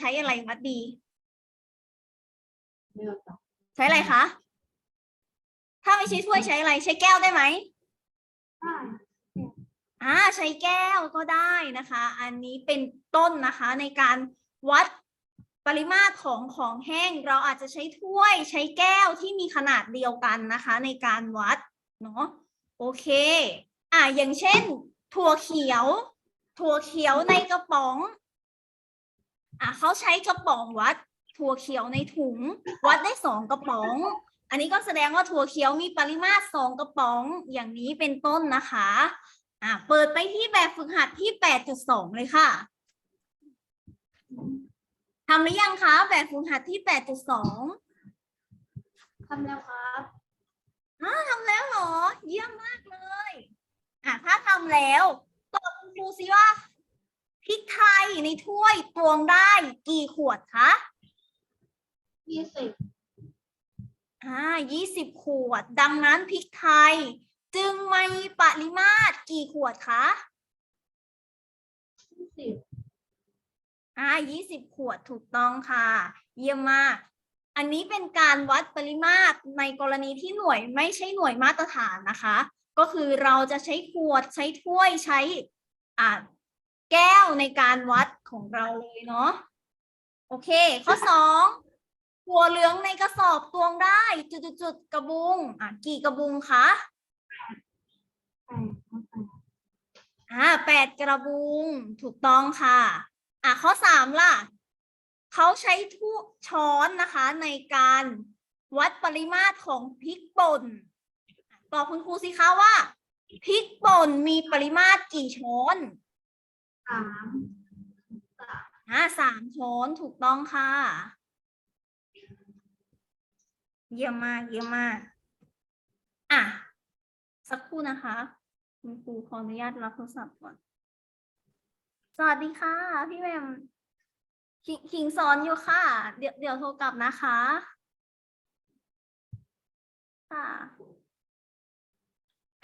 ใช้อะไรวัดดีไม่เอาต่อใช้อะไรคะ ถ้าไม่ใช้ถ้วยใช้อะไร ใช้แก้วได้ไหมได้อ่าใช้แก้วก็ได้นะคะ อันนี้เป็นต้นนะคะในการวัดปริมาตรของของแห้ง เราอาจจะใช้ถ้วยใช้แก้วที่มีขนาดเดียวกันนะคะ ในการวัดเนาะโอเค อ่าอย่างเช่น ถั่วเขียว ถั่วเขียวในกระป๋อง อ่าเขาใช้กระป๋องวัดถั่วเขียวในถุง วัดได้สองกระป๋อง อันนี้ก็แสดงว่าถั่วเขียวมีปริมาตรสองกระป๋องอย่างนี้เป็นต้นนะคะอะเปิดไปที่แบบฝึกหัดที่ 8.2 เลยค่ะทำหรือยังคะแบบฝึกหัดที่ 8.2ทำแล้วครับอ้าทำแล้วเหรอ เยี่ยมมากเลย อะถ้าทำแล้วตอบคุณครูซิว่าพริกไทย ในถ้วยตวงได้กี่ขวดคะยี่สิบอ่า20ขวด ดังนั้นพริกไทย จึงมีปริมาตรกี่ขวดคะยี่สิบอ่า20ขวดถูกต้องค่ะ เยี่ยมมาก อันนี้เป็นการวัดปริมาตรในกรณีที่หน่วยไม่ใช่หน่วยมาตรฐานนะคะ ก็คือเราจะใช้ขวดใช้ถ้วยใช้อ่า แก้วในการวัดของเราเลยเนาะโอเค ข้อสองหัวเหลืองในกระสอบตวงได้ จุดๆๆกระบุง อะ กี่กระบุงคะอ่าแปดกระบุงถูกต้องค่ะ อะข้อสามล่ะเขาใช้ทุช้อนนะคะ ในการวัดปริมาตรของพริกป่นตอบคุณครูสิคะว่าพริกป่นมีปริมาตรกี่ช้อนามสามอ่าสามช้อนถูกต้องค่ะ เยี่ยมมากเยี่ยมมาก อะ สักครู่นะคะ คุณครูขออนุญาตรับโทรศัพท์ก่อน สวัสดีค่ะ พี่แมมขิงขิงสอนอยู่ค่ะ เดี๋ยวเดี๋ยวโทรกลับนะคะ ค่ะ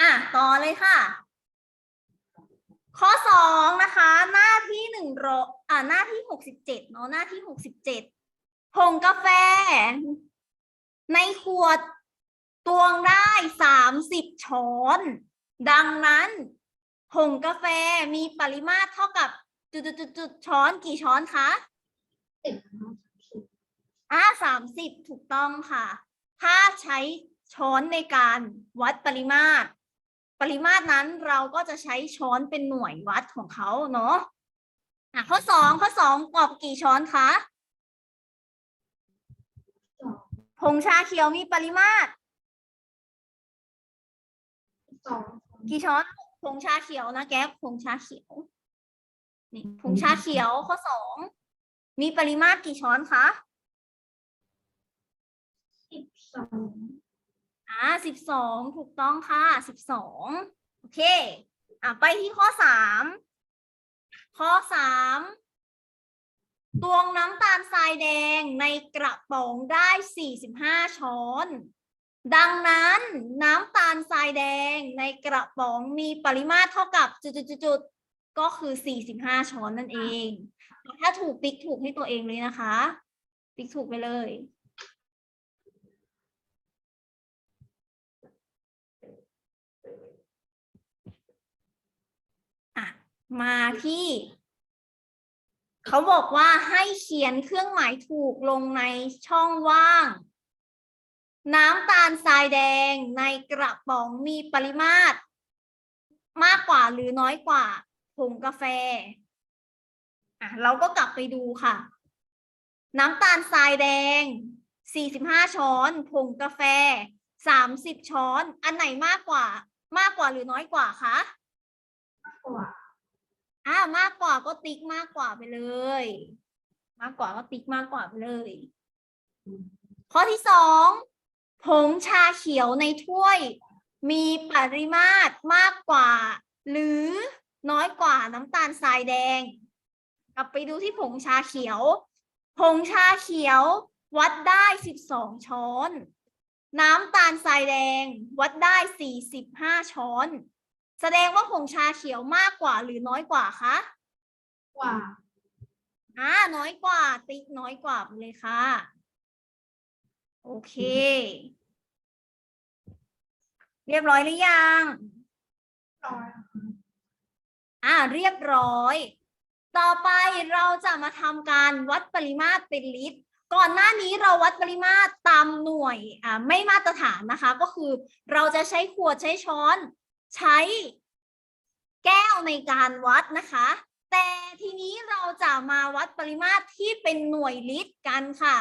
อะ ต่อเลยค่ะ ข้อสองนะคะ หน้าที่หนึ่งรอ่าหน้าที่หกสิบเจ็ดเนาะหน้าที่หกสิบเจ็ดผงกาแฟ ในขวดตวงได้สามสิบช้อน ดังนั้นผงกาแฟมีปริมาตรเท่ากับจุดๆๆๆช้อนกี่ช้อนคะอ่าสามสิบถูกต้องค่ะ ถ้าใช้ช้อนในการวัดปริมาตร ปริมาตรนั้นเราก็จะใช้ช้อนเป็นหน่วยวัดของเขาเนาะอะข้อสองข้อสองกรอบกี่ช้อนคะสองผงชาเขียวมีปริมาตรสองกี่ช้อนผงชาเขียวนะแก๊ปผงชาเขียวนี่ผงชาเขียวข้อสองมีปริมาตรกี่ช้อนคะสิบสอง อ่าสิบสองถูกต้องค่ะสิบสองโอเค อะไปที่ข้อสามข้อสามตวงน้ำตาลทรายแดงในกระป๋องได้สี่สิบห้าช้อน ดังนั้นน้ำตาลทรายแดงในกระป๋องมีปริมาตรเท่ากับจุดๆๆๆก็คือสี่สิบห้าช้อนนั่นเอง ถ้าถูกติ๊กถูกให้ตัวเองเลยนะคะ ติ๊กถูกไปเลย อะ มาที่ เขาบอกว่าให้เขียนเครื่องหมายถูกลงในช่องว่าง น้ำตาลทรายแดงในกระป๋องมีปริมาตร มากกว่าหรือน้อยกว่าผงกาแฟอะเราก็กลับไปดูค่ะ น้ำตาลทรายแดง 45 ช้อนผงกาแฟ 30 ช้อน อันไหนมากกว่า มากกว่าหรือน้อยกว่าคะ กว่า อ่ามากกว่าก็ติ๊กมากกว่าไปเลย มากกว่าก็ติ๊กมากกว่าไปเลย ข้อที่สองผงชาเขียวในถ้วย มีปริมาตรมากกว่า หรือน้อยกว่าน้ำตาลทรายแดง กลับไปดูที่ผงชาเขียว ผงชาเขียววัดได้สิบสองช้อน น้ำตาลทรายแดงวัดได้สี่สิบห้าช้อน แสดงว่าผงชาเขียวมากกว่าหรือน้อยกว่าคะกว่าอ่าน้อยกว่า ติ๊กน้อยกว่าไปเลยค่ะ โอเค เรียบร้อยหรือยังร้อยอ่าเรียบร้อย ต่อไปเราจะมาทำการวัดปริมาตรเป็นลิตร ก่อนหน้านี้เราวัดปริมาตรตามหน่วยอ่าไม่มาตรฐานนะคะ ก็คือเราจะใช้ขวดใช้ช้อน ใช้แก้วในการวัดนะคะ แต่ทีนี้เราจะมาวัดปริมาตรที่เป็นหน่วยลิตรกันค่ะ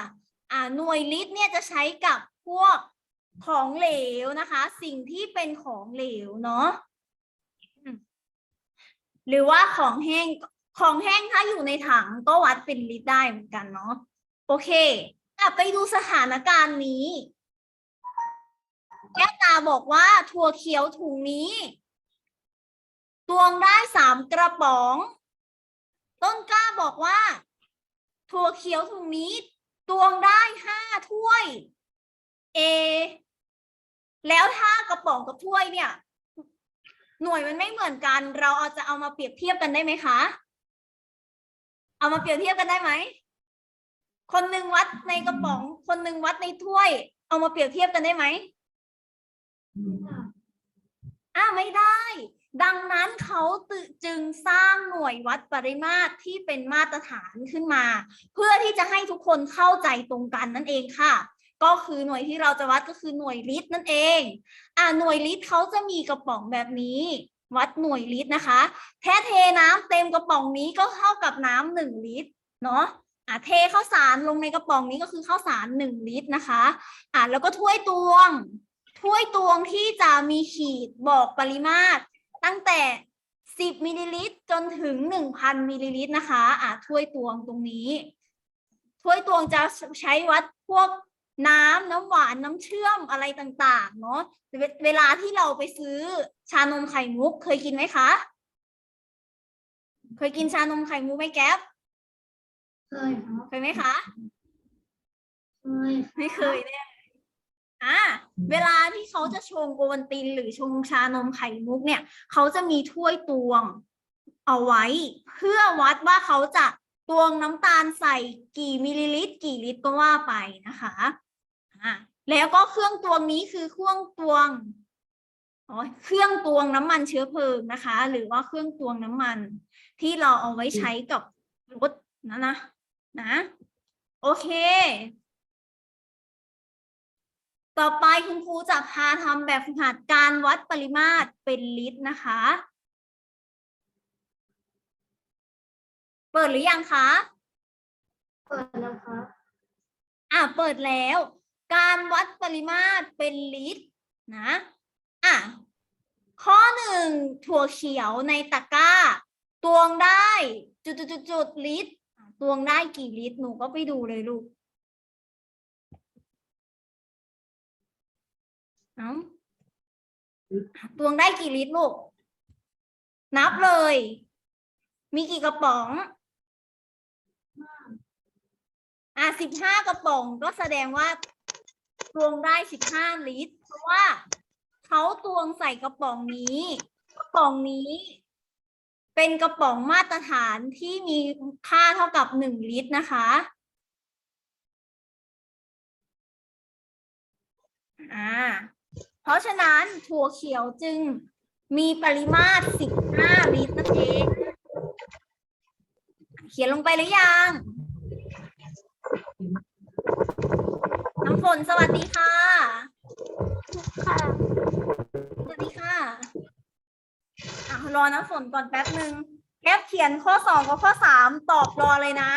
อ่าหน่วยลิตรเนี่ยจะใช้กับพวกของเหลวนะคะ สิ่งที่เป็นของเหลวเนาะหรือว่าของแห้งของแห้งถ้าอยู่ในถังก็วัดเป็นลิตรได้เหมือนกันเนาะโอเคไปดูสถานการณ์นี้ แก้วตาบอกว่าถั่วเขียวถุงนี้ ตวงได้สามกระป๋อง ต้นกล้าบอกว่า ถั่วเขียวถุงนี้ ตวงได้ห้าถ้วย เอ แล้วถ้ากระป๋องกับถ้วยเนี่ย หน่วยมันไม่เหมือนกัน เราเอาจะเอามาเปรียบเทียบกันได้ไหมคะ เอามาเปรียบเทียบกันได้ไหมคนหนึ่งวัดในกระป๋อง คนหนึ่งวัดในถ้วย เอามาเปรียบเทียบกันได้ไหม อ้าไม่ได้ ดังนั้นเขาจึงสร้างหน่วยวัดปริมาตรที่เป็นมาตรฐานขึ้นมา เพื่อที่จะให้ทุกคนเข้าใจตรงกันนั่นเองค่ะ ก็คือหน่วยที่เราจะวัดก็คือหน่วยลิตรนั่นเอง อ่าหน่วยลิตรเขาจะมีกระป๋องแบบนี้ วัดหน่วยลิตรนะคะ แค่เทน้ำเต็มกระป๋องนี้ก็เท่ากับน้ำหนึ่งลิตรเนาะอ่าเทข้าวสารลงในกระป๋องนี้ก็คือข้าวสารหนึ่งลิตรนะคะ อ่าแล้วก็ถ้วยตวง ถ้วยตวงที่จะมีขีดบอกปริมาตร ตั้งแต่ 10มิลลิลิตรจนถึง 1,000มิลลิลิตรนะคะอ่าถ้วยตวงตรงนี้ถ้วยตวงจะใช้วัดพวกน้ำน้ำหวานน้ำเชื่อมอะไรต่างๆ เนาะเวเวลาที่เราไปซื้อชานมไข่มุกเคยกินไหมคะ เคยกินชานมไข่มุกไหมแก๊ปเคยครับเคยไหมคะ เคยไม่เคยแน่ อ่าเวลาที่เขาจะชงโอวัลติน หรือชงชานมไข่มุกเนี่ย เขาจะมีถ้วยตวงเอาไว้ เพื่อวัดว่าเขาจะตวงน้ำตาลใส่กี่มิลลิลิตร กี่ลิตรก็ว่าไปนะคะอ่าแล้วก็เครื่องตวงนี้คือเครื่องตวงอ๋อเครื่องตวงน้ำมันเชื้อเพลิงนะคะ หรือว่าเครื่องตวงน้ำมัน ที่เราเอาไว้ใช้กับรถนะนะนะ โอเค ต่อไปคุณครูจะพาทำแบบฝึกหัดการวัดปริมาตรเป็นลิตรนะคะ เปิดหรือยังคะ เปิดแล้วครับอะเปิดแล้ว การวัดปริมาตรเป็นลิตรนะอะข้อหนึ่งถั่วเขียวในตะกร้า ตวงได้จุดจุดจุดจุดลิตรอะตวงได้กี่ลิตร หนูก็ไปดูเลยลูก เอาตวงได้กี่ลิตรลูก นับเลย มีกี่กระป๋อง อะสิบห้ากระป๋องก็แสดงว่าตวงได้สิบห้าลิตร เพราะว่าเขาตวงใส่กระป๋องนี้ กระป๋องนี้ เป็นกระป๋องมาตรฐานที่มีค่าเท่ากับหนึ่งลิตรนะคะอ่า เพราะฉะนั้นถั่วเขียวจึงมีปริมาตร 15 ลิตรนั่นเอง เขียนลงไปหรือยังน้ำฝนสวัสดีค่ะ ค่ะ สวัสดีค่ะอะรอน้ำฝนก่อนแป๊บหนึ่งแก๊ปเขียนข้อสองกับข้อสามตอบรอเลยนะ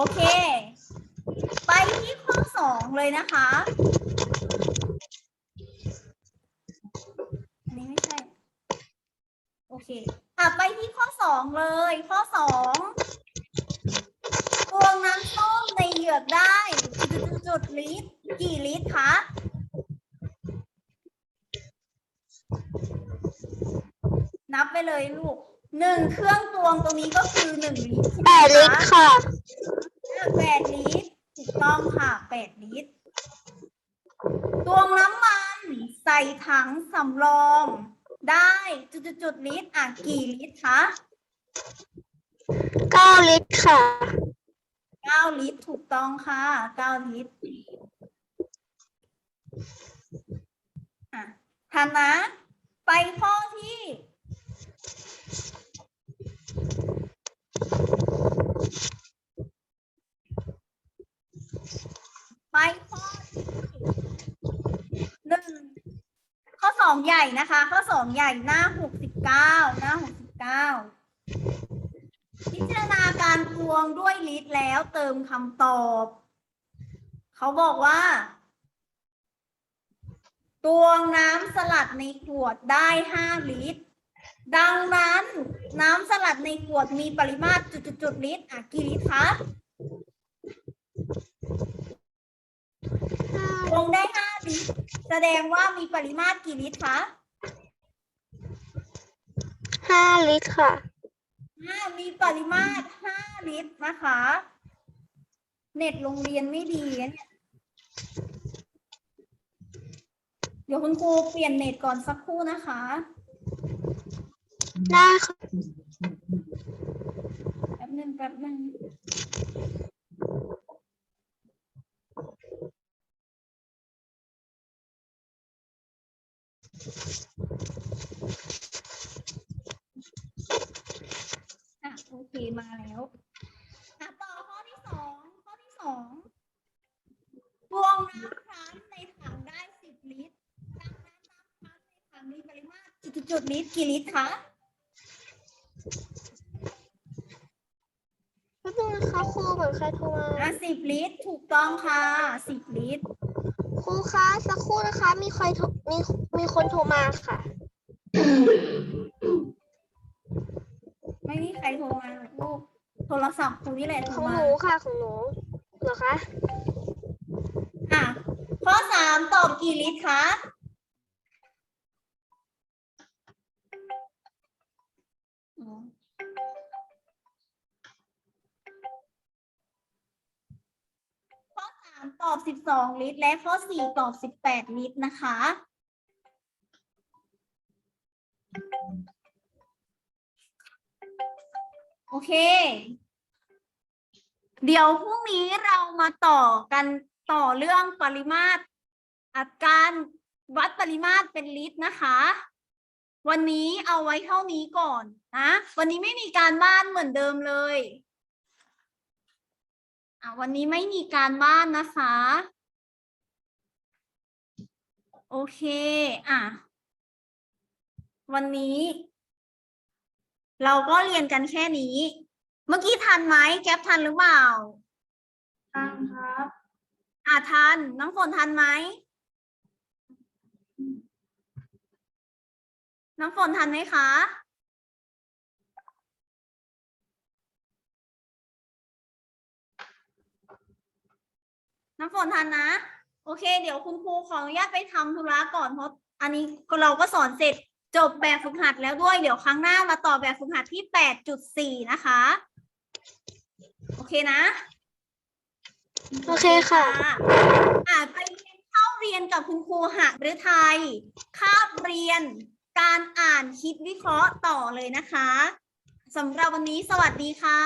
โอเค ไปที่ข้อสองเลยนะคะอันนี้ไม่ใช่ โอเคอะไปที่ข้อสองเลย ข้อสองตวงน้ำส้มในเหยือกได้ จุดลิตรกี่ลิตรคะนับไปเลยลูกหนึ่งเครื่องตวงตรงนี้ก็คือหนึ่งลิตรแปดลิตรคะ ค่ะแปดลิตรถูกต้องค่ะแปดลิตรตวงน้ำมันใส่ถังสำรอง ได้จุดๆๆลิตรอะกี่ลิตรคะเก้าลิตรค่ะเก้าลิตรถูกต้องค่ะเก้าลิตรอะทันนะ ไปข้อที่ ไปข้อหนึ่งข้อสองใหญ่นะคะ ข้อสองใหญ่หน้าหกสิบเก้าหน้าหกสิบเก้าพิจารณาการตวงด้วยลิตรแล้วเติมคำตอบ เขาบอกว่าตวงน้ำสลัดในขวดได้ห้าลิตร ดังนั้นน้ำสลัดในขวดมีปริมาตรจุดๆลิตรอะกี่ลิตรคะ ตวงได้ห้าลิตร แสดงว่ามีปริมาตรกี่ลิตรคะห้าลิตรค่ะห้ามีปริมาตรห้าลิตรนะคะ เน็ตโรงเรียนไม่ดีนะเนี่ย เดี๋ยวคุณครูเปลี่ยนเน็ตก่อนสักครู่นะคะ ได้ค่ะแป๊บหนึ่งแป๊บหนึ่ง อะโอเคมาแล้วอะต่อข้อที่สองข้อที่สองตวงน้ำครั้งในถังได้สิบลิตรดังนั้นน้ำครั้งในถังมีปริมาตรจุดๆๆลิตรกี่ลิตรคะแป๊บนึงนะคะครูเหมือนใครโทรมาอะสิบลิตรถูกต้องค่ะสิบลิตร ครูคะสักครู่นะคะ มีใครโทรมีมีคนโทรมาค่ะ ไม่มีใครโทรมาหรอกลูกโทรศัพท์ครูนี่แหละโทรของมา หนูค่ะของหนูเหรอคะ อะ ข้อสามตอบกี่ลิตรคะ ตอบสิบสองลิตร และข้อสี่ตอบสิบแปดลิตรนะคะ โอเค เดี๋ยวพรุ่งนี้เรามาต่อกันต่อเรื่องปริมาตรอัตราการวัดปริมาตรเป็นลิตรนะคะ วันนี้เอาไว้เท่านี้ก่อนนะ วันนี้ไม่มีการบ้านเหมือนเดิมเลย วันนี้ไม่มีการบ้านนะคะ โอเคอะวันนี้ เราก็เรียนกันแค่นี้ เมื่อกี้ทันไหมแก๊ปทันหรือเปล่าทันครับอ่าทันน้องฝนทันไหมน้องฝนทันไหมคะ น้ำฝนทันนะ โอเค เดี๋ยวคุณครูขออนุญาตไปทำธุระก่อนเพราะอันนี้เราก็สอนเสร็จจบแบบฝึกหัดแล้วด้วย เดี๋ยวครั้งหน้ามาต่อแบบฝึกหัดที่แปดจุดสี่นะคะ โอเคนะ โอเคค่ะ อ่าไปเรียนเข้าเรียนกับคุณครูหฤทัยคาบเรียน การอ่านคิดวิเคราะห์ต่อเลยนะคะสำหรับวันนี้สวัสดีค่ะ